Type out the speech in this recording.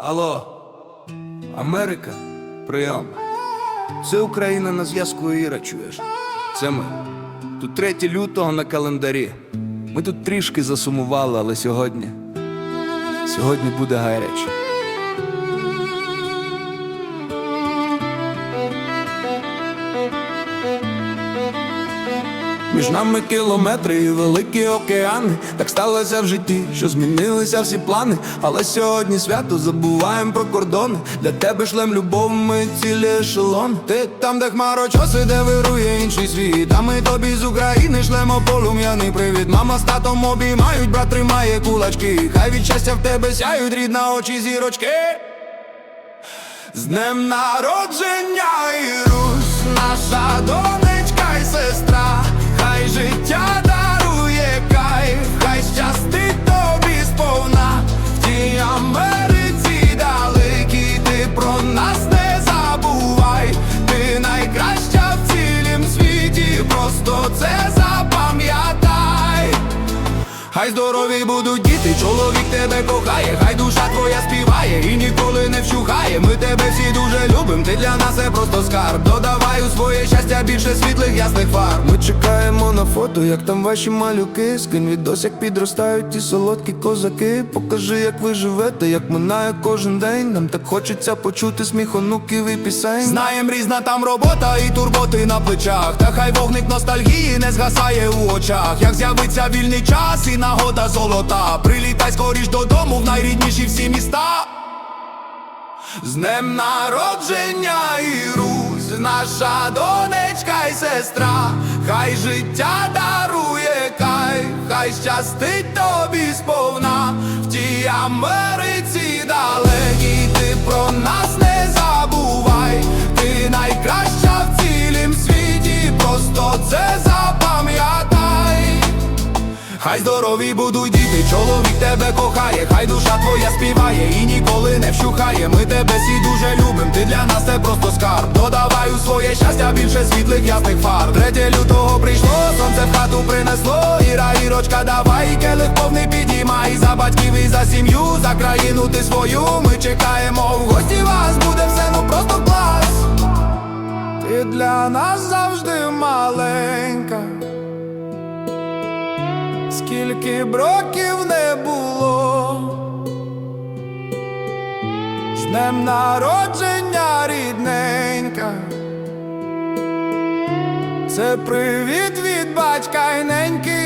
Алло, Америка, прийом. Це Україна на зв'язку Іра, чуєш? Це ми. Тут 3 лютого на календарі. Ми тут трішки засумували, але сьогодні. Сьогодні буде гаряче. Між нами кілометри і великі океани. Так сталося в житті, що змінилися всі плани. Але сьогодні свято забуваємо про кордони. Для тебе шлем любов, ми цілі ешелон. Ти там, де хмарочоси, де вирує інший світ. А ми тобі з України шлемо полум'яний привіт. Мама з татом обіймають, брат тримає кулачки. Хай від щастя в тебе сяють рідна очі зірочки. З днем народження і Русь, наша донечка Хай здорові будуть діти, чоловік тебе кохає, хай душа твоя співає і ніколи не вщухає. Ми ти для нас це просто скарб. Додавай у своє щастя більше світлих ясних фарб. Ми чекаємо на фото, як там ваші малюки. Скинь відос, як підростають ті солодкі козаки. Покажи, як ви живете, як минає кожен день. Нам так хочеться почути сміх онуків і пісень. Знаєм, різна там робота і турботи на плечах. Та хай вогник ностальгії не згасає у очах. Як з'явиться вільний час і нагода золота. Прилітай скоріш додому в найрідніші всі міста. З днем народження і Русь, наша донечка й сестра, хай життя дарує кай, хай щастить тобі сповна, в тій Америці далекій ти про нас Хай здорові будуть діти, чоловік тебе кохає, хай душа твоя співає і ніколи не вщухає. Ми тебе всі дуже любим, ти для нас це просто скарб. Додавай у своє щастя більше світлих ясних фар. Третє лютого прийшло, сонце в хату принесло. Іра, ірочка, давай, келих повний підіймай за батьків і за сім'ю, за країну ти свою. Ми чекаємо в гості вас, буде все ну просто клас. Ти для нас завжди маленька. Скільки б років не було, з днем народження рідненька, це привіт від батька й неньки,